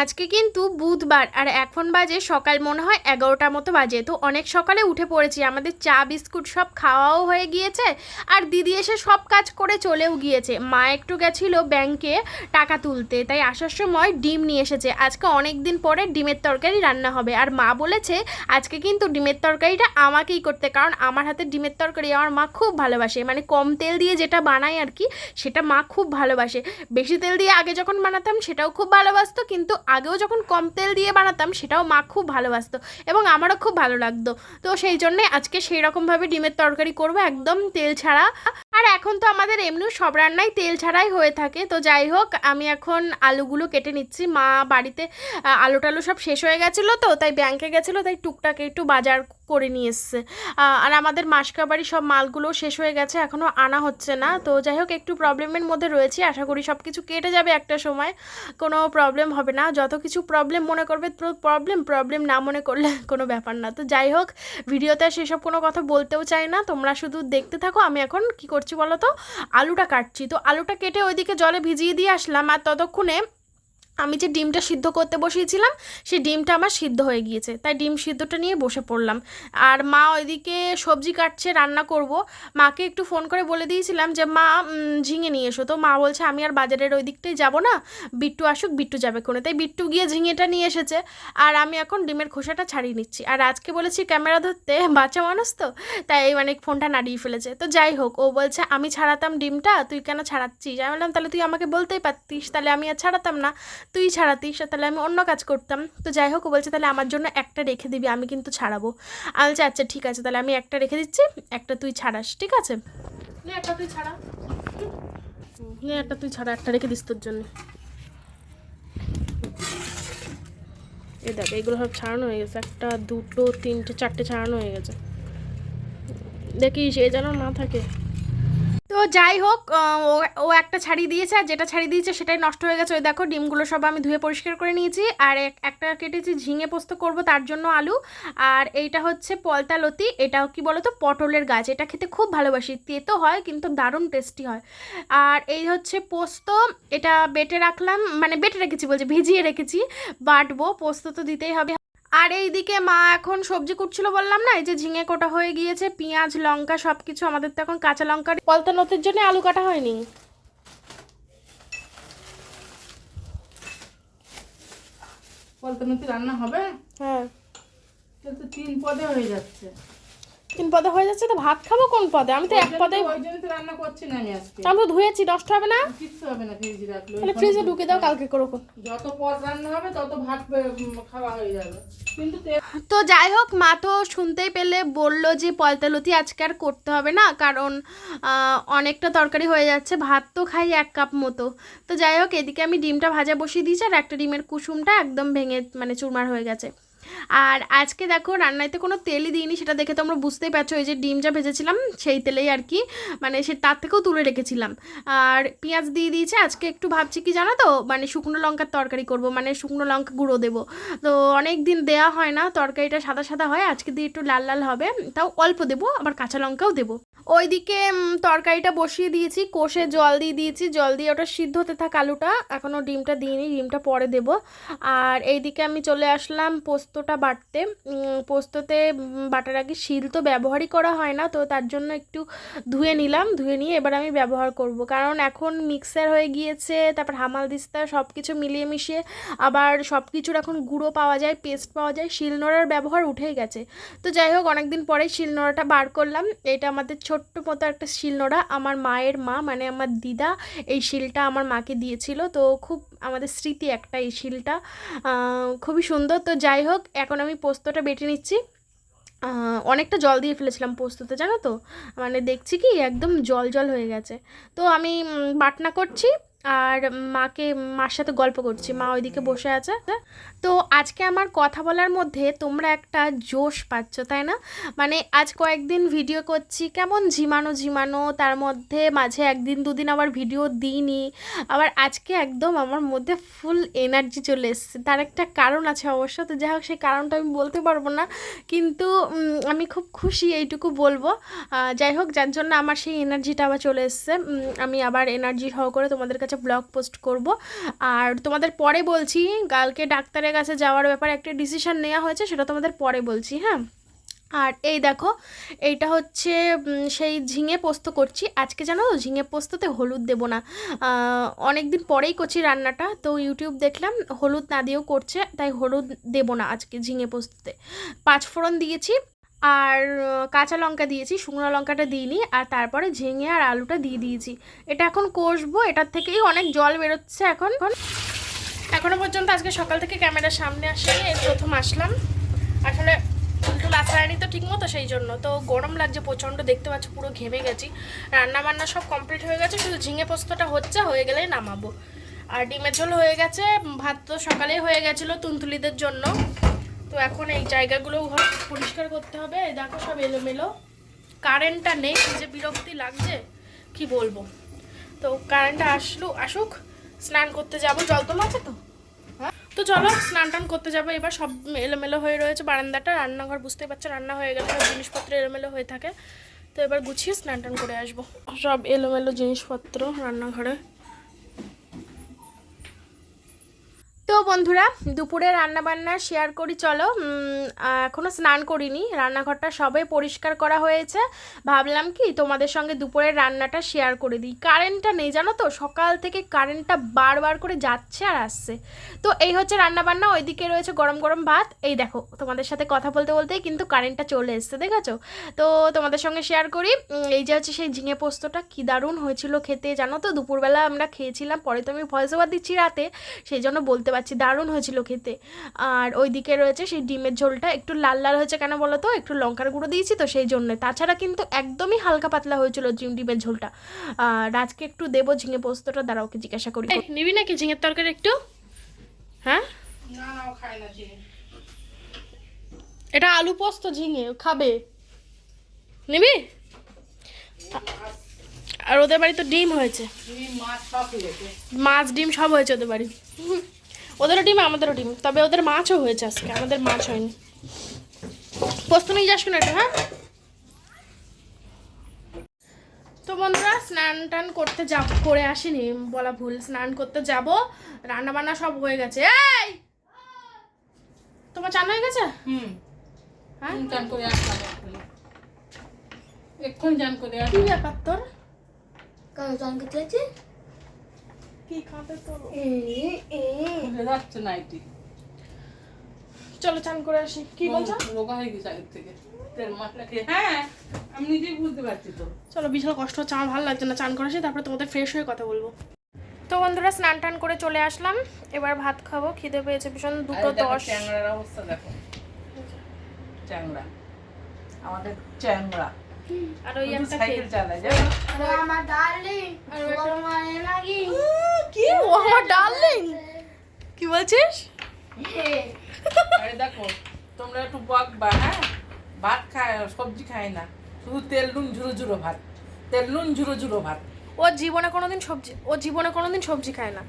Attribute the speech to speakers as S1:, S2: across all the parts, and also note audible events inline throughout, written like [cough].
S1: আজকে কিন্তু বুধবার, আর এখন বাজে সকাল মনে হয় এগারোটার মতো বাজে। তো অনেক সকালে উঠে পড়েছি, আমাদের চা, বিস্কুট সব খাওয়াও হয়ে গিয়েছে, আর দিদি এসে সব কাজ করে চলেও গিয়েছে। মা একটু গেছিল ব্যাংকে টাকা তুলতে, তাই আসার সময় ডিম নিয়ে এসেছে। আজকে অনেক দিন পরে ডিমের তরকারি রান্না হবে, আর মা বলেছে আজকে কিন্তু ডিমের তরকারিটা আমাকেই করতে, কারণ আমার হাতে ডিমের তরকারি আমার মা খুব ভালোবাসে। মানে কম তেল দিয়ে যেটা বানায় আর কি, সেটা মা খুব ভালোবাসে। বেশি তেল দিয়ে আগে যখন বানাতাম সেটাও খুব ভালোবাসতো, কিন্তু আগেও যখন কম তেল দিয়ে বানাতাম, সেটাও মা খুব ভালোবাসতো এবং আমারও খুব ভালো লাগতো। তো সেই জন্যে আজকে সেই রকমভাবে ডিমের তরকারি করব, একদম তেল ছাড়া। আর এখন তো আমাদের এমনিও সব রান্নাই তেল ছাড়াই হয়ে থাকে। তো যাই হোক, আমি এখন আলুগুলো কেটে নিচ্ছি। মা বাড়িতে আলু টালু সব শেষ হয়ে গেছিল তো, তাই ব্যাংকে গেছিল, তাই টুকটাক একটু বাজার করে নিয়ে এসছে। আর আমাদের মাসকাবাড়ি সব মালগুলো শেষ হয়ে গেছে এখনও আনা হচ্ছে না। তো যাই হোক, একটু প্রবলেমের মধ্যে রয়েছি। আশা করি সব কিছু কেটে যাবে একটা সময়। কোনো প্রবলেম হবে না। যত কিছু প্রবলেম মনে করবে, তো প্রবলেম প্রবলেম না মনে করলে [laughs] কোনো ব্যাপার না। তো যাই হোক, ভিডিওতে সেসব কোনো কথা বলতেও চাই না। তোমরা শুধু দেখতে থাকো, আমি এখন কী করছি বলো তো? আলুটা কাটছি। তো আলুটা কেটে ওইদিকে জলে ভিজিয়ে দিয়ে আসলাম আর ততক্ষণে আমি যে ডিমটা সিদ্ধ করতে বসিয়েছিলাম, সেই ডিমটা আমার সিদ্ধ হয়ে গিয়েছে। তাই ডিম সিদ্ধটা নিয়ে বসে পড়লাম। আর মা ওইদিকে সবজি কাটছে, রান্না করব। মাকে একটু ফোন করে বলে দিয়েছিলাম যে, মা ঝিঙে নিয়ে এসো। তো মা বলছে, আমি আর বাজারের ওই দিকটাই যাব না। বিট্টু আসুক, বিট্টু যাবে কোনে তাই বিট্টু গিয়ে ঝিঙেটা নিয়ে এসেছে। আর আমি এখন ডিমের খোসাটা ছাড়িয়ে নিচ্ছি। আর আজকে বলেছি ক্যামেরা ধরতে বাচ্চা মানুষ তো, তাই মানে ফোনটা নাড়িয়ে ফেলেছে। তো যাই হোক, ও বলছে, আমি ছাড়াতাম ডিমটা, তুই কেন ছাড়াচ্ছিস? আমি বললাম, তাহলে তুই আমাকে বলতেই পারতিস, তাহলে আমি আর ছাড়াতাম না। তুই ছাড়াতিস তাহলে আমি অন্য কাজ করতাম। তো যাই হোক ও বলছে তাহলে আমার জন্য একটা রেখে দিবি আমি কিন্তু ছাড়াবো। আমি বলছি আচ্ছা ঠিক আছে তাহলে আমি একটা রেখে দিচ্ছি একটা তুই ছাড়াস ঠিক আছে? একটা তুই ছাড়া। একটা তুই ছাড়া একটা রেখে দিস তোর জন্য। এই দেখ এইগুলো সব ছাড়ানো হয়ে গেছে। একটা দুটো তিনটে চারটে ছাড়ানো হয়ে গেছে। দেখিস এ যেন না থাকে। তো যাই হোক ও একটা ছাড়িয়ে দিয়েছে, আর যেটা ছাড়িয়ে দিয়েছে সেটাই নষ্ট হয়ে গেছে। ওই দেখো, ডিমগুলো সব আমি ধুয়ে পরিষ্কার করে নিয়েছি, আর এক- একটা কেটেছি ঝিঙে পোস্ত করব তার জন্য আলু। আর এইটা হচ্ছে পলতা লতি, এটাও কি বলতো, পটলের গাছ। এটা খেতে খুব ভালোবাসি তেতো হয় কিন্তু দারুণ টেস্টি হয়। আর এই হচ্ছে পোস্ত, এটা বেটে রাখলাম মানে বেটে রেখেছি বলছি, ভিজিয়ে রেখেছি, বাটবো, পোস্ত তো দিতেই হবে। আর এই দিকে মা এখন সবজি কুটছিল বললাম না এই যে ঝিঙে কোটা হয়ে গিয়েছে পেঁয়াজ লঙ্কা সব কিছু আমাদের তো এখন কাঁচা লঙ্কা পলতা নতির জন্য আলু কাটা হয়নি।
S2: পলতা নতি রান্না হবে?
S1: হ্যাঁ।
S2: তো তিন পদে হয়ে যাচ্ছে।
S1: তিন পদে হয়ে যাচ্ছে তো ভাত খাব কোন পদে? আমি তো এক পদে
S2: ওই জন্য তো রান্না করছি না আমি আজকে।
S1: আমি তো ধুয়েছি নষ্ট হবে না?
S2: কিচ্ছু হবে না ফ্রিজে রাখলে
S1: তাহলে ফ্রিজে ঢুকে দাও কালকে করো
S2: যত পদ রান্না হবে তত ভাত খাওয়া হয়ে যাবে। কিন্তু তো
S1: যাই হোক মা তো শুনতেই পেলে বলল যে পলতালতি আজকে আর করতে হবে না কারণ অনেকটা তরকারি হয়ে যাচ্ছে ভাত তো খাই এক কাপ মতো। তো যাই হোক এদিকে আমি ডিমটা ভাজা বসিয়ে দিয়েছি আর একটা ডিমের কুসুমটা একদম ভেঙে মানে চুরমার হয়ে গেছে। আর আজকে দেখো রান্নাইতে কোনো তেলই দিইনি, সেটা দেখে তোমরা বুঝতেই পারছ, এই যে ডিম যা ভেজেছিলাম, সেই তেলেই আর কি মানে সে তার থেকেও তুলে রেখেছিলাম। আর পেঁয়াজ দিয়ে দিয়েছে, আজকে একটু ভাবছি কি জানো তো মানে শুকনো লঙ্কার তরকারি করব মানে শুকনো লঙ্কা গুঁড়ো দেবো। তো অনেক দিন দেওয়া হয় না, তরকারিটা সাদা সাদা হয়, আজকে দিয়ে একটু লাল লাল হবে, তাও অল্প দেবো, আবার কাঁচা লঙ্কাও দেবো। ওইদিকে তরকারিটা বসিয়ে দিয়েছি, কষে জল দিয়ে দিয়েছি, জল দিয়ে ওটা সিদ্ধ হতে থাক আলুটা এখনও ডিমটা দিইনি, ডিমটা পরে দেব। আর এইদিকে আমি চলে আসলাম পোস্তটা বাটতে পোস্ততে বাটার আগে শিল তো ব্যবহারই করা হয় না, তো তার জন্য একটু ধুয়ে নিলাম, ধুয়ে নিয়ে এবার আমি ব্যবহার করব। কারণ এখন মিক্সার হয়ে গিয়েছে, তারপর হামাল দিস্তা সব কিছু মিলিয়ে মিশিয়ে আবার সব কিছুর এখন গুঁড়ো পাওয়া যায় পেস্ট পাওয়া যায় শিলনোড়ার ব্যবহার উঠেই গেছে। তো যাই হোক, অনেকদিন পরে শিলনোড়াটা বার করলাম। এটা আমাদের ছোট্ট মতো একটা শিলনোড়া আমার মায়ের মা মানে আমার দিদা, এই শিলটা আমার মাকে দিয়েছিল। তো খুব আমাদের স্মৃতি একটা, এই শিলটা। খুবই সুন্দর। তো যাই হোক, এখন আমি পোস্তটা বেটে নিচ্ছি। অনেকটা জল দিয়ে ফেলেছিলাম পোস্ততে, জানো তো? মানে দেখছি কি, একদম জল জল হয়ে গেছে। তো আমি বাটনা করছি। আর মাকে, মার সাথে গল্প করছি। মা ওইদিকে বসে আছে। তো আজকে আমার কথা বলার মধ্যে তোমরা একটা জোশ পাচ্ছ, তাই না? মানে আজ কয়েকদিন ভিডিও করছি, কেমন ঝিমানো ঝিমানো, তার মধ্যে মাঝে একদিন দুদিন আবার ভিডিও দিইনি। আবার আজকে একদম আমার মধ্যে ফুল এনার্জি চলে এসছে। তার একটা কারণ আছে অবশ্য, তো যাই হোক সেই কারণটা আমি বলতে পারব না। কিন্তু আমি খুব খুশি এইটুকু বলব। যাই হোক, যার জন্য আমার সেই এনার্জিটা আবার চলে এসছে। আমি আবার এনার্জি সহকারে তোমাদের কাছে একটা ব্লগ পোস্ট করব। আর তোমাদের পরে বলছি, কালকে ডাক্তারের কাছে যাওয়ার ব্যাপারে একটা ডিসিশন নেওয়া হয়েছে, সেটা তোমাদের পরে বলছি হ্যাঁ? আর এই দেখো, এইটা হচ্ছে সেই ঝিঙে পোস্ত করছি। আজকে জানো, ঝিঙে পোস্ততে হলুদ দেবো না। অনেক দিন পরেই করছি রান্নাটা, তো ইউটিউব দেখলাম, হলুদ না দিয়েও করছে, তাই হলুদ দেবো না আজকে ঝিঙে পোস্ততে। পাঁচ ফোড়ন দিয়েছি আর কাঁচা লঙ্কা দিয়েছি, শুকনো লঙ্কাটা দিইনি, আর তারপরে ঝিঙে আর আলুটা দিয়ে দিয়েছি। এটা এখন কষবো, এটার থেকেই অনেক জল বেরোচ্ছে এখন। এখন এখনও পর্যন্ত আজকে সকাল থেকে ক্যামেরার সামনে আসেনি, এই প্রথম আসলাম। আসলে উল্টো লাসায়নি তো ঠিক মতো সেই জন্য। তো গরম লাগছে, প্রচণ্ড দেখতে পাচ্ছ, পুরো ঘেমে গেছি। রান্না বান্না সব কমপ্লিট হয়ে গেছে, শুধু ঝিঙে পোস্তটা হচ্ছে, হয়ে গেলেই নামাবো। আর ডিমের ঝোল হয়ে গেছে, ভাত তো সকালেই হয়ে গেছিল তুনতুলিদের জন্য। তো এখন এই জায়গাগুলো পরিষ্কার করতে হবে। দেখো সব এলোমেলো। কারেন্টটা নেই যে বিরক্তি লাগছে, কি বলব? তো কারেন্টটা আসলো, আসুক, স্নান করতে যাব। জল তোলা আছে তো? তো চলো, স্নান টান করতে যাব। এবার সব এলোমেলো হয়ে রয়েছে বারান্দাটা। রান্নাঘর বুঝতে পারছ, রান্না হয়ে গেলে সব জিনিসপত্র এলোমেলো হয়ে থাকে। তো এবার গুছিয়ে স্নান টান করে আসব। সব এলোমেলো জিনিসপত্র রান্নাঘরে। তো বন্ধুরা দুপুরে রান্না বান্না শেয়ার করি চলো। উম, আহ, এখনও স্নান করিনি রান্নাঘরটা সবে পরিষ্কার করা হয়েছে। ভাবলাম কি তোমাদের সঙ্গে দুপুরের রান্নাটা শেয়ার করে দিই। কারেন্টটা নেই জানো তো? সকাল থেকে কারেন্টটা বারবার করে যাচ্ছে আর আসছে। তো এই হচ্ছে রান্না বান্না ওইদিকে রয়েছে গরম গরম ভাত। এই দেখো তোমাদের সাথে কথা বলতে বলতেই কিন্তু কারেন্টটা চলে এসছে দেখেছ? তো তোমাদের সঙ্গে শেয়ার করি। এই যে হচ্ছে সেই ঝিঙে পোস্তটা কি দারুণ হয়েছিল খেতে জানো তো? দুপুরবেলা আমরা খেয়েছিলাম পরে তো আমি ভয়েস ওভার দিচ্ছি রাতে। সেই জন্য বলতে পারছি দারুণ হয়েছিল খেতে। আর ওইদিকে রয়েছে সেই ডিমের ঝোলটা একটু লাল লাল হয়েছে কেন বলো তো? একটু লঙ্কার গুঁড়ো দিয়েছি তো সেই জন্য। তাছাড়া কিন্তু একদমই হালকা পাতলা হয়েছিল ডিমের ঝোলটা। আর আজকে একটু দেবো ঝিঙে পোস্তটা দাঁড়া ওকে জিজ্ঞাসা করি। নিবি নাকি ঝিঙের তরকারি একটু? হ্যাঁ?
S2: না না খায় না
S1: এটা আলু পোস্ত ঝিঙে খাবে। নিবি? আর ওদের বাড়ি তো ডিম হয়েছে।
S2: ডিম মাছ সব
S1: মাছ ডিম সব হয়েছে ওদের বাড়ি। ওদেরও ডিম আমাদেরও ডিম। তবে ওদের মাছও হয়েছে আজকে আমাদের মাছ হয়নি। পোস্ত নিয়ে যাস না একটু হ্যাঁ? তো বন্ধুরা স্নান টান করতে যাব করে আসিনি বলা ভুল। স্নান করতে যাব রান্না বান্না সব হয়ে গেছে। এই! তোমার চান হয়ে গেছে?
S2: হুম।
S1: হ্যাঁ?
S2: চান করে আসলাম এক্ষুনি। এক্ষুনি চান করে
S1: কি ব্যাপার তোর?
S3: কারণ চান করতে
S1: কি
S2: যাচ্ছে নাইটি
S1: চলো চান করে আসি। কি বলছো?
S2: রোগা হয়ে গেছে আগের থেকে। তেল মশলা খেয়ে হ্যাঁ আমি নিজেই বুঝতে পারছি তো।
S1: চলো বিশাল কষ্ট হচ্ছে আমার ভালো লাগছে না। চান করে আসি তারপরে তোমাদের ফ্রেশ হয়ে কথা বলব। তো বন্ধুরা স্নান টান করে চলে আসলাম। এবার ভাত খাব খিদে পেয়েছে ভীষণ দুটো
S2: আরে
S1: দশ।
S2: চ্যাংড়ার অবস্থা দেখো। চ্যাংড়া। আমাদের চ্যাংড়া।
S1: আর ওই একটা
S2: সাইকেল চালায় জানো?
S3: আমার ডার্লিং মানে নাকি
S1: কি? ও আমার ডার্লিং কি বলছিস?
S2: আরে দেখো তোমরা একটু বকবা হ্যাঁ? ভাত খায় সবজি খায় না। শুধু তেল নুন ঝুরো ঝুরো ভাত। তেল নুন ঝুরো ঝুরো ভাত।
S1: ও জীবনে কোনোদিন সবজি ও জীবনে কোনোদিন সবজি খায় না।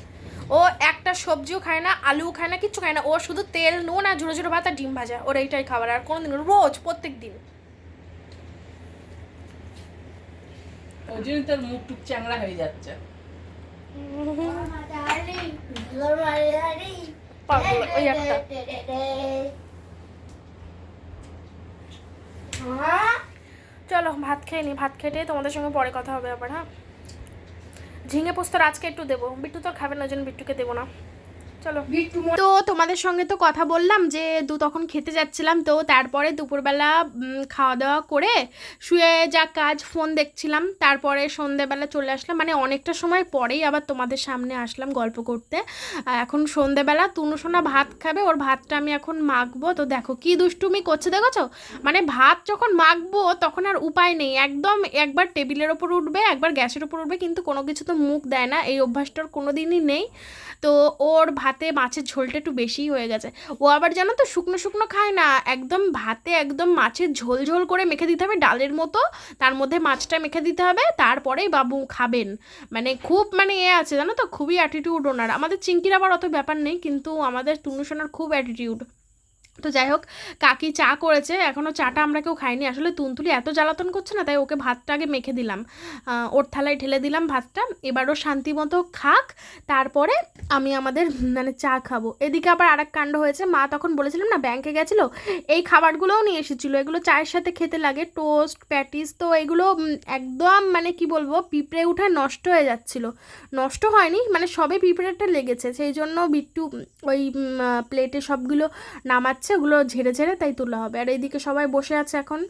S1: ও একটা সবজিও খায় না আলুও খায় না কিচ্ছু খায় না। ও শুধু তেল নুন আর ঝুড়ো ঝুড়ো ভাত আর ডিম ভাজা। ওর এইটাই খাবার আর কোনোদিন রোজ প্রত্যেক দিন।
S2: ওই জন্য তোর মুখ টুক চ্যাংড়া হয়ে যাচ্ছে।
S1: চলো ভাত খেয়ে নি, ভাত খেটে তোমাদের সঙ্গে পরে কথা হবে আবার হ্যাঁ? ঝিঙে পোস্তর আজকে একটু দেবো। বিট্টু তো খাবে না জন্য বিট্টুকে দেবো না। চলো। তো তোমাদের সঙ্গে তো কথা বললাম যে দু তখন খেতে যাচ্ছিলাম, তো তারপরে দুপুরবেলা খাওয়া দাওয়া করে শুয়ে যা কাজ ফোন দেখছিলাম, তারপরে সন্ধেবেলা চলে আসলাম। মানে অনেকটা সময় পরেই আবার তোমাদের সামনে আসলাম গল্প করতে। এখন সন্ধেবেলা তুনুসোনা ভাত খাবে, ওর ভাতটা আমি এখন মাখবো। তো দেখো কি দুষ্টুমি করছে, দেখেছ? মানে ভাত যখন মাখবো, তখন আর উপায় নেই। একদম একবার টেবিলের ওপর উঠবে, একবার গ্যাসের ওপর উঠবে, কিন্তু কোনো কিছু তো মুখ দেয় না। এই অভ্যাসটার কোনো দিনই নেই। তো ওর ভাতে মাছের ঝোলটা একটু বেশিই হয়ে গেছে। ও আবার জানো তো শুকনো শুকনো খায় না, একদম ভাতে একদম মাছের ঝোল ঝোল করে মেখে দিতে হবে ডালের মতো, তার মধ্যে মাছটা মেখে দিতে হবে, তারপরেই বাবু খাবেন। মানে খুব মানে এ আছে জানো তো, খুবই অ্যাটিটিউড ওনার। আমাদের চিঙ্কির আবার অত ব্যাপার নেই, কিন্তু আমাদের তুনুসোনার খুব অ্যাটিটিউড তো যাই হোক, কাকি চা করেছে এখনও চাটা আমরা কেউ খাইনি। আসলে তুনতুলি এত জ্বালাতন করছে না, তাই ওকে ভাতটা আগে মেখে দিলাম। ওর থালায় ঢেলে দিলাম ভাতটা, এবার ও শান্তি মতো খাক, তারপরে আমি আমাদের মানে চা খাব। এদিকে আবার আরেক কাণ্ড হয়েছে, মা তখন বলেছিলাম না, ব্যাংকে গেছিল, এই খাবারগুলোও নিয়ে এসেছিল, এগুলো চায়ের সাথে খেতে লাগে, টোস্ট, প্যাটিস, তো এগুলো একদম মানে কি বলব, পিঁপড়ে উঠে নষ্ট হয়ে যাচ্ছিল। নষ্ট হয়নি মানে সবে পিঁপড়েটা লেগেছে, সেই জন্য বিট্টু ওই প্লেটে সবগুলো নামাচ্ছে ওগুলো ঝেড়ে ঝেড়ে তাই তোলা হবে। আর এইদিকে সবাই বসে আছে এখন।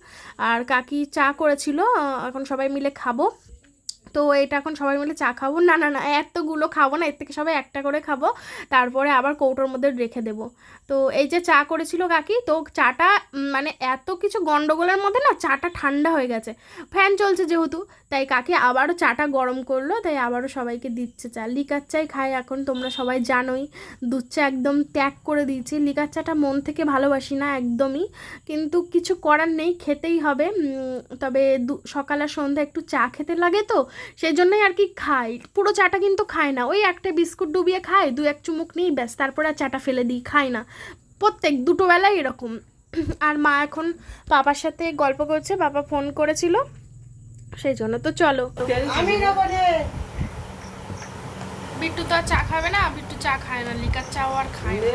S1: আর কাকি চা করেছিল, এখন সবাই মিলে খাব। তো এটা এখন সবাই মিলে চা খাব। না না না, এতগুলো খাব না, এর থেকে সবাই একটা করে খাব। তারপরে আবার কৌটোর মধ্যে রেখে দেবো। তো এই যে চা করেছিল কাকি, তো চাটা মানে এত কিছু গন্ডগোলের মধ্যে না চাটা ঠান্ডা হয়ে গেছে। ফ্যান চলছে যেহেতু, তাই কাকি আবারও চাটা গরম করল, তাই আবারও সবাইকে দিচ্ছে চা। লিকার চাই খাই এখন, তোমরা সবাই জানোই, দুধ একদম ত্যাগ করে দিয়েছি। লিকার চাটা মন থেকে ভালোবাসি না একদমই, কিন্তু কিছু করার নেই, খেতেই হবে। তবে দু- সকাল আর সন্ধ্যা একটু চা খেতে লাগে তো সেই জন্যই আর কি খাই। পুরো চাটা কিন্তু খাই না, ওই একটা বিস্কুট ডুবিয়ে খাই দু এক চুমুক নিই, ব্যাস, তারপরে আর চাটা ফেলে দিই, খাই না। প্রত্যেক দুটো বেলায় এরকম। আর মা এখন পাপার সাথে গল্প করছে বাবা ফোন করেছিল। সেই জন্য তো চলো। বিট্টু তো আর চা খাবে না বিট্টু চা খায় না লিকার চাও আর খায় না।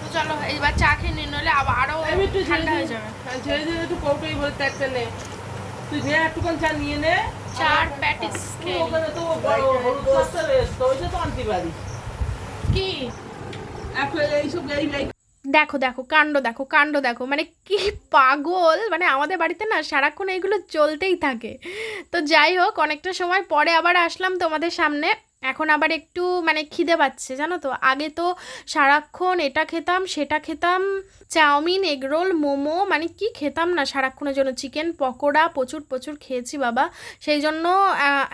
S1: তো চলো এইবার চা খেয়ে নিয়ে নইলে আবার
S2: আরও একটু
S1: ঠান্ডা হয়ে যাবে।
S2: হ্যাঁ, একটু কৌটোই বলে ত্যাগটা নে। তুই নে একটুখান চা নিয়ে নে।
S1: চার প্যাটিস খেয়ে
S2: ওখানে তো হলুদ পাস্তা রয়েছে ওইটা তো আনতে পারিস।
S1: কি? দেখো দেখো, কাণ্ড দেখো কাণ্ড, দেখো। মানে কি পাগল? মানে আমাদের বাড়িতে না সারাক্ষণ এইগুলো চলতেই থাকে। তো যাই হোক, অনেকটা সময় পরে আবার আসলাম তোমাদের সামনে। এখন আবার একটু মানে খিদে পাচ্ছে, জানো তো? আগে তো সারাক্ষণ এটা খেতাম, সেটা খেতাম, চাউমিন, এগরোল, মোমো মানে কি খেতাম না সারাক্ষণের জন্য? চিকেন, পকোড়া, প্রচুর প্রচুর খেয়েছি বাবা। সেই জন্য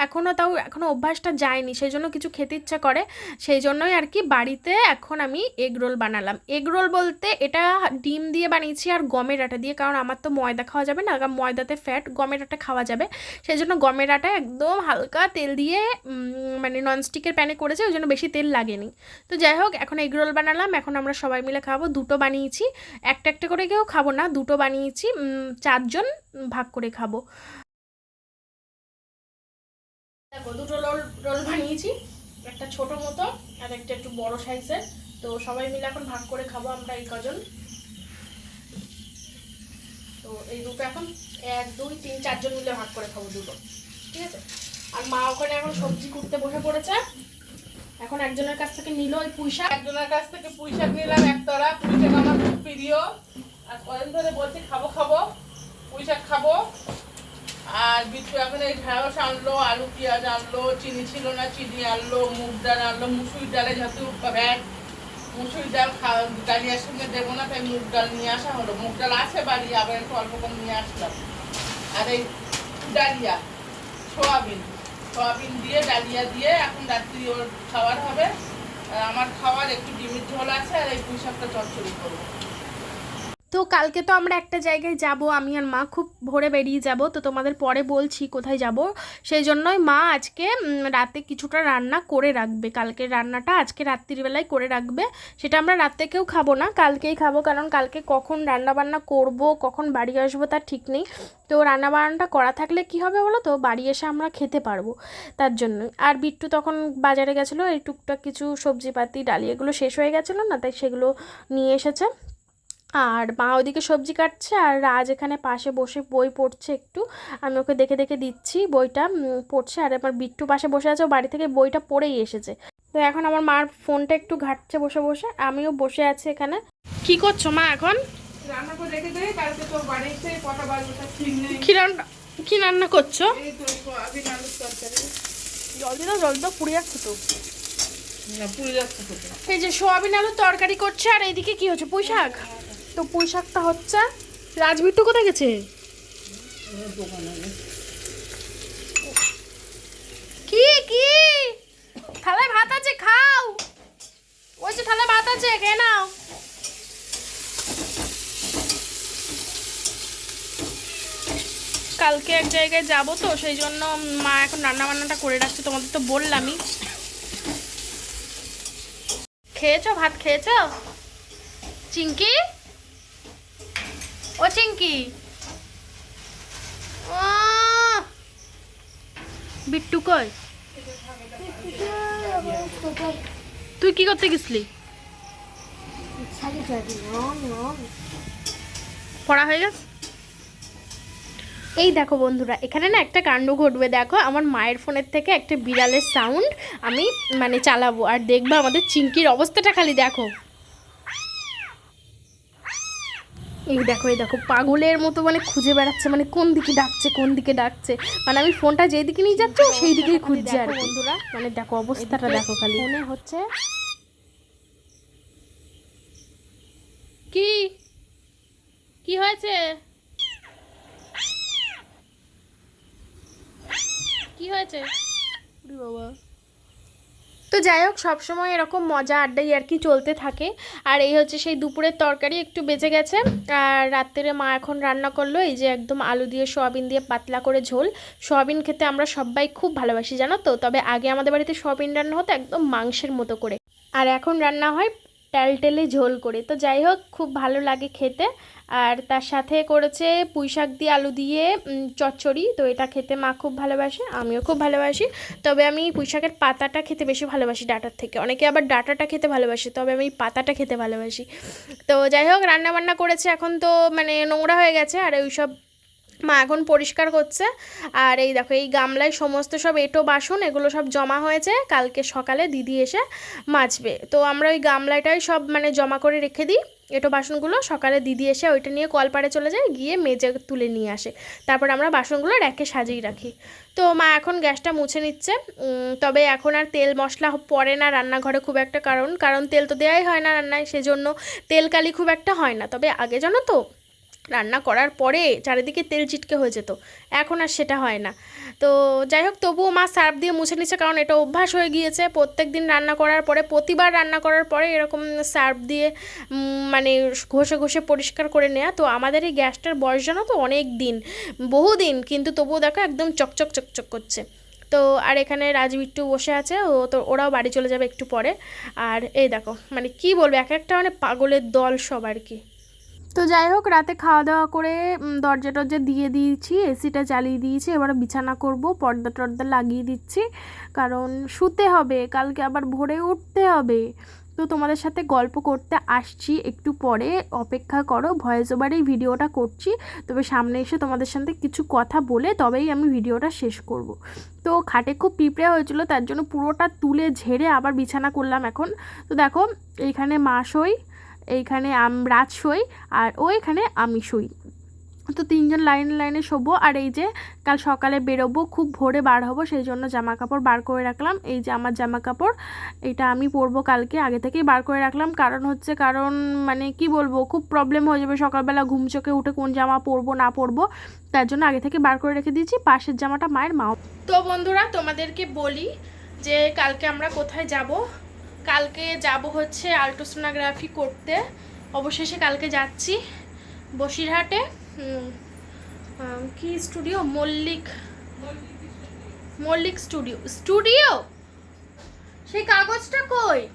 S1: এখনও তাও এখনও অভ্যাসটা যায়নি, সেই জন্য কিছু খেতে ইচ্ছা করে। সেই জন্যই আর কি বাড়িতে এখন আমি এগ রোল বানালাম। এগ রোল বলতে এটা ডিম দিয়ে বানিয়েছি আর গমের আটা দিয়ে, কারণ আমার তো ময়দা খাওয়া যাবে না, কারণ ময়দাতে ফ্যাট গমের আটা খাওয়া যাবে। সেই জন্য গমের আটা একদম হালকা তেল দিয়ে মানে মানে ননস্টিকের প্যানে করেছে, ওই জন্য বেশি তেল লাগেনি। তো যাই হোক, এখন এগ রোল বানালাম, এখন আমরা সবাই মিলে খাব। দুটো বানিয়েছি, একটা একটা করে কেউ খাব না, দুটো বানিয়েছি চারজন ভাগ করে খাব। দেখো, দুটো রোল রোল বানিয়েছি, একটা ছোট মতো আর একটা একটু বড় সাইজের। তো সবাই মিলে এখন ভাগ করে খাব, আমরা এই কজন। তো এই দুটো এখন এক, দুই, তিন, চারজন মিলে ভাগ করে খাব দুটো। ঠিক আছে? আর মা ওখানে এখন সবজি কুটতে বসে পড়েছে। এখন একজনের কাছ থেকে নিল ওই পুঁইশাক
S2: একজনের কাছ থেকে পুঁইশাক নিলাম একতলা। পুঁই শাক আমার খুব প্রিয়। আর কদিন ধরে বলছি, খাব খাব। পুঁই শাক খাব। আর বিট্টু এখন এই ঢেঁড়স আনলো, আলু, পেঁয়াজ আনলো, চিনি ছিল না, চিনি আনলো, মুগ ডাল আনলো, মুসুর ডালে যেহেতু ভ্যাট মুসুর ডাল ডালিয়ার সঙ্গে দেবো না, তাই মুগ ডাল নিয়ে আসা হলো। মুগ ডাল আছে বাড়ি, আবার একটু অল্প করে নিয়ে আসলাম। আর এই ডালিয়া, সোয়াবিন। সোয়াবিন দিয়ে, ডালিয়া দিয়ে এখন রাত্রি ওর খাওয়ার হবে। আমার খাওয়ার একটু ডিমের ঝোল আছে আর এই পুঁই শাকটা চচ্চড়ি করব।
S1: তো কালকে তো আমরা একটা জায়গায় যাব, আমি আর মা খুব ভোরে বেরিয়ে যাব, তো তোমাদের পরে বলছি কোথায় যাব। সেই জন্যই মা আজকে রাতে কিছুটা রান্না করে রাখবে। কালকে রান্নাটা আজকে রাত্রিবেলায় করে রাখবে। সেটা আমরা রাতে কেউ খাব না, কালকেই খাব, কারণ কালকে কখন রান্না বান্না করব, কখন বাড়ি আসব তার ঠিক নেই। তো রান্না বান্নাটা করা থাকলে কি হবে বলো তো? বাড়ি এসে আমরা খেতে পারব তার জন্য আর বিট্টু তখন বাজারে গেছিল, এই টুকটাক কিছু সবজিপাতি ডালি এগুলো শেষ হয়ে গেছিল না, তাই সেগুলো নিয়ে এসেছে। আর মা ওদিকে সবজি কাটছে আর রাজ এখানে পাশে বসে বই পড়ছে একটু। আমি ওকে দেখে দেখে দিচ্ছি বইটা পড়ছে আর আমার বিট্টু পাশে বসে আছে ও বাড়ি থেকে বইটা পড়েই এসেছে। তো এখন আমার মার ফোনটা একটু ঘাটছে বসে বসে আমিও বসে আছি এখানে। কি করছ মা এখন?
S2: রান্না করে রেখে দেয় কালকে তোর বাড়ি কটা বাজবে ঠিক নেই।
S1: কি রান্না কি রান্না করছ?
S2: এই তো সোয়াবিন আলুর তরকারি।
S1: জল দিদাও জল দাও পুড়ে যাচ্ছে তো।
S2: না পুড়ে যাচ্ছে কোথায়
S1: এই যে সোয়াবিন আলুর তরকারি করছে আর এইদিকে কি হচ্ছে পুঁই শাক তো পুঁই শাকটা হচ্ছে রাজবিট্টু কোথায় গেছে? কি কি? থালায় ভাত আছে, খাও। ওই যে থালায় ভাত আছে, খেয়ে নাও। কালকে এক জায়গায় যাব তো, সেই জন্য মা এখন রান্না বান্নাটা করে রাখছে, তোমাদের তো বললামই। খেয়েছো, ভাত খেয়েছো? চিঙ্কি ও বিট্টু কই? তুই কি করতে গেছিলি? পড়া হয়ে গেছে? এই দেখো বন্ধুরা, এখানে না একটা কাণ্ড ঘটবে। দেখো, আমার মায়ের ফোনের থেকে একটা বিড়ালের সাউন্ড আমি মানে চালাবো। আর দেখব আমাদের চিঙ্কির অবস্থাটা খালি, দেখো। এই দেখো এই দেখো পাগলের মতো মানে খুঁজে বেড়াচ্ছে মানে কোন দিকে ডাকছে কোন দিকে ডাকছে। মানে আমি ফোনটা যেই দিকে নিয়ে যাচ্ছি সেই দিকেই খুঁজছে আর বন্ধুরা মানে দেখো অবস্থাটা দেখো খালি। মনে হচ্ছে কি? কি হয়েছে? কি হয়েছে? বাবা। তো যাই হোক, সবসময় এরকম মজা আড্ডাই আর কি চলতে থাকে। আর এই হচ্ছে সেই দুপুরের তরকারি একটু বেঁচে গেছে। আর রাত্রে মা এখন রান্না করল, এই যে একদম আলু দিয়ে, সয়াবিন দিয়ে পাতলা করে ঝোল। সয়াবিন খেতে আমরা সবাই খুব ভালোবাসি, জানো তো? তবে আগে আমাদের বাড়িতে সয়াবিন রান্না হতো একদম মাংসের মতো করে। আর এখন রান্না হয় টেলটেলে ঝোল করে। তো যাই হোক, খুব ভালো লাগে খেতে। আর তার সাথে করেছে পুঁই শাক দিয়ে আলু দিয়ে চচ্চড়ি। তো এটা খেতে মা খুব ভালোবাসে, আমিও খুব ভালোবাসি। তবে আমি পুঁই শাকের পাতাটা খেতে বেশি ভালোবাসি ডাটার থেকে। অনেকে আবার ডাটাটা খেতে ভালোবাসে, তবে আমি পাতাটা খেতে ভালোবাসি। তো যাই হোক, রান্নাবান্না করেছে এখন তো মানে নোংরা হয়ে গেছে, আর ওই সব মা এখন পরিষ্কার করছে আর এই দেখো, এই গামলায় সমস্ত সব এঁটো বাসন, এগুলো সব জমা হয়েছে। কালকে সকালে দিদি এসে মাজবে। তো আমরা ওই গামলাটাই সব মানে জমা করে রেখে দিই এঁটো বাসনগুলো। সকালে দিদি এসে ওইটা নিয়ে কলপাড়ে চলে যায়, গিয়ে মেজে তুলে নিয়ে আসে। তারপর আমরা বাসনগুলো র্যাকে সাজিয়ে রাখি। তো মা এখন গ্যাসটা মুছে নিচ্ছে। তবে এখন আর তেল মশলা পড়ে না রান্নাঘরে খুব একটা কারণ। কারণ তেল তো দেওয়াই হয় না রান্নায়, সেজন্য তেল কালি খুব একটা হয় না। তবে আগে জানো তো রান্না করার পরে চারিদিকে তেল চিটকে হয়ে যেত। এখন আর সেটা হয় না। তো যাই হোক, তবুও মা সার্ফ দিয়ে মুছে নিচ্ছে কারণ এটা অভ্যাস হয়ে গিয়েছে। প্রত্যেক দিন রান্না করার পরে, প্রতিবার রান্না করার পরে এরকম সার্ফ দিয়ে মানে ঘষে ঘষে পরিষ্কার করে নেওয়া তো আমাদের এই গ্যাসটার বয়স জানো তো, অনেক দিন, বহুদিন। কিন্তু তবুও দেখো একদম চকচক চকচক করছে। তো আর এখানে রাজবিট্টু বসে আছে, ও তো, ওরাও বাড়ি চলে যাবে একটু পরে। আর এই দেখো মানে কি বলব, এক একটা মানে পাগলের দল সব আর কি। তো যাই হোক, রাতে খাওয়া দাওয়া করে দরজা টরজা দিয়ে দিয়েছি, এসিটা চালিয়ে দিয়েছি, এবার বিছানা করব পর্দা টর্দা লাগিয়ে দিচ্ছি, কারণ শুতে হবে, কালকে আবার ভোরে উঠতে হবে। তো তোমাদের সাথে গল্প করতে আসছি একটু পরে, অপেক্ষা করো, ভয়েস ওভারেই ভিডিওটা করছি, তবে সামনে এসে তোমাদের সাথে কিছু কথা বলে, তবেই আমি ভিডিওটা শেষ করব। তো খাটে খুব পিঁপড়ে হয়েছিল, তার জন্য পুরোটা তুলে ঝেড়ে আবার বিছানা করলাম এখন। তো দেখো, এইখানে মা শই এইখানে রাজ শই আর ওইখানে আমি শুই তো তিনজন লাইন লাইনে শোবো আর এই যে কাল সকালে বেরোবো, খুব ভোরে বার হব, সেই জন্য জামা কাপড় বার করে রাখলাম। এই যে আমার জামা কাপড় এটা আমি পরবো কালকে, আগে থেকেই বার করে রাখলাম। কারণ হচ্ছে, কারণ মানে কি বলব, খুব প্রবলেম হয়ে যাবে সকালবেলা ঘুম চোখে উঠে কোন জামা পরবো, না পরবো। তার জন্য আগে থেকে বার করে রেখে দিয়েছি। পাশের জামাটা মায়ের মাও। তো বন্ধুরা, তোমাদেরকে বলি যে কালকে আমরা কোথায় যাব? কালকে যাব হচ্ছে আলট্রাসোনোগ্রাফি করতে। অবশেষে কালকে যাচ্ছি বসিরহাটে। কি studio? Mallick. Mallick studio. Studio? সেই কাগজটা কই?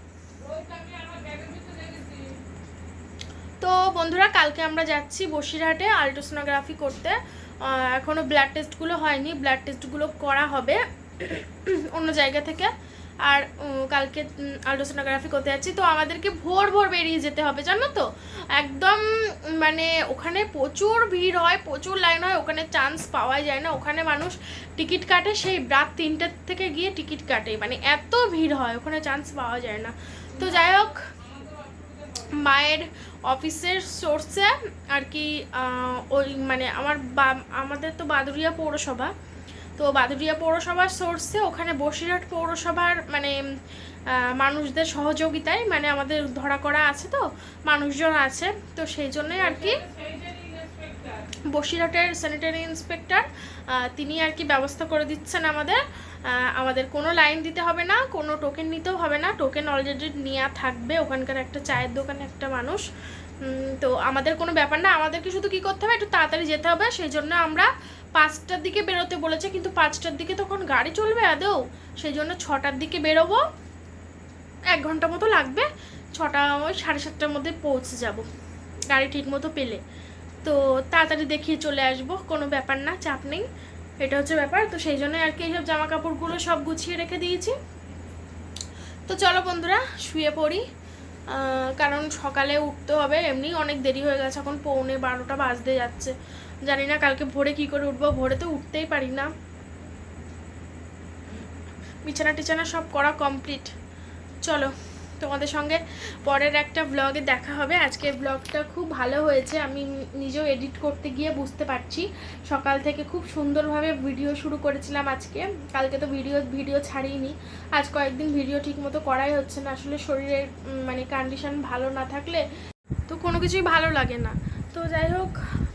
S1: তো বন্ধুরা কালকে আমরা যাচ্ছি বসিরহাটে আলট্রাসোনোগ্রাফি করতে। আহ, এখনও ব্লাড টেস্টগুলো হয়নি। ব্লাড টেস্টগুলো করা হবে। অন্য জায়গা থেকে। আর কালকে আলট্রাসোনোগ্রাফি করতে যাচ্ছি। তো আমাদেরকে ভোর ভোর বেরিয়ে যেতে হবে, জানো তো? একদম মানে ওখানে প্রচুর ভিড় হয়, প্রচুর লাইন হয়, ওখানে চান্স পাওয়া যায় না। ওখানে মানুষ টিকিট কাটে, সেই রাত তিনটের থেকে গিয়ে টিকিট কাটে। মানে এত ভিড় হয়, ওখানে চান্স পাওয়া যায় না। তো যাই হোক, মায়ের অফিসের সোর্সে আর কি ওই মানে আমার বা, আমাদের তো বাদুরিয়া পৌরসভা। তো বাদুরিয়া পৌরসভার সোর্সে ওখানে বসিরহাট পৌরসভার মানে মানুষদের সহযোগিতায় মানে আমাদের ধরা করা আছে তো, মানুষজন আছে। তো সেই জন্যই আর কি বসিরহাটের স্যানিটারি ইন্সপেক্টর তিনি আর কি ব্যবস্থা করে দিচ্ছেন আমাদের। আমাদের কোনো লাইন দিতে হবে না, কোনো টোকেন নিতেও হবে না। টোকেন অলরেডি নেওয়া থাকবে। ওখানকার একটা চায়ের দোকানে একটা মানুষ। তো আমাদের কোনো ব্যাপার না, আমাদেরকে শুধু কি করতে হবে, একটু তাড়াতাড়ি যেতে হবে, সেই জন্য আমরা পাঁচটার দিকে বেরোতে বলেছে, কিন্তু পাঁচটার দিকে তখন গাড়ি চলবে আদৌ? সেই জন্য ছটার দিকে বেরোবো, এক ঘণ্টা মতো লাগবে, ছটা, ওই সাড়ে সাতটার মধ্যে পৌঁছে যাব, গাড়ি ঠিক মতো পেলে। তো তাড়াতাড়ি দেখিয়ে চলে আসব, কোনো ব্যাপার না, চাপ নেই, এটা হচ্ছে ব্যাপার, তো সেই জন্য আর কি এইসব জামা কাপড়গুলো সব গুছিয়ে রেখে দিয়েছি। তো চলো বন্ধুরা, শুয়ে পড়ি কারণ সকালে উঠতে হবে, এমনি অনেক দেরি হয়ে গেছে। এখন পৌনে বারোটা বাজতে যাচ্ছে। জানি না কালকে ভোরে কি করে উঠবো, ভোরে তো উঠতেই পারি না। বিছানা টিছানা সব করা কমপ্লিট চলো। তোমাদের সঙ্গে পরের একটা ব্লগে দেখা হবে। আজকের ব্লগটা খুব ভালো হয়েছে। আমি নিজেও এডিট করতে গিয়ে বুঝতে পারছি। সকাল থেকে খুব সুন্দরভাবে ভিডিও শুরু করেছিলাম আজকে। কালকে তো ভিডিও ভিডিও ছাড়িনি। আজ কয়েকদিন ভিডিও ঠিক মতো করাই হচ্ছে না। আসলে শরীরের মানে কন্ডিশন ভালো না থাকলে তো কোনো কিছুই ভালো লাগে না। তো যাই হোক,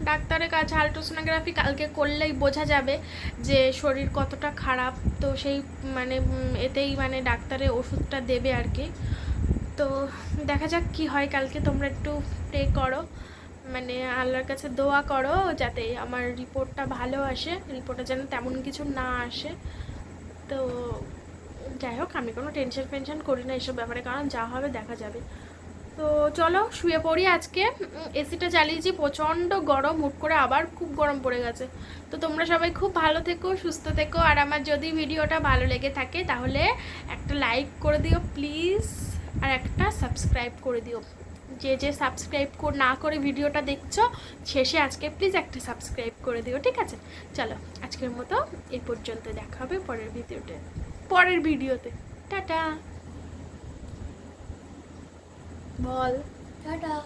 S1: ডাক্তারের কাছে আলট্রাসোনোগ্রাফি কালকে করলেই বোঝা যাবে যে শরীর কতটা খারাপ। তো সেই মানে এতেই মানে ডাক্তারে ওষুধটা দেবে আর কি। তো দেখা যাক কি হয়, কালকে তোমরা একটু প্রে করো। মানে আল্লাহর কাছে দোয়া করো যাতে আমার রিপোর্টটা ভালো আসে রিপোর্টে যেন তেমন কিছু না আসে। তো যাই হোক, আমি কোনো টেনশন ফেনশন করি না এসব ব্যাপারে, কারণ যা হবে দেখা যাবে। তো চলো, শুয়ে পড়ি আজকে। এসিটা চালিয়েছি প্রচণ্ড গরম, হুট করে আবার খুব গরম পড়ে গেছে। তো তোমরা সবাই খুব ভালো থেকো, সুস্থ থেকো, আর আমার যদি ভিডিওটা ভালো লেগে থাকে তাহলে একটা লাইক করে দিও প্লিজ আর একটা সাবস্ক্রাইব করে দিও। যে যে সাবস্ক্রাইব না করে ভিডিওটা দেখছ, শেষে আজকে প্লিজ একটা সাবস্ক্রাইব করে দিও, ঠিক আছে? চলো, আজকের মতো এ পর্যন্ত দেখা হবে পরের ভিডিওতে। পরের ভিডিওতে। টাটা। বল।
S3: টাটা।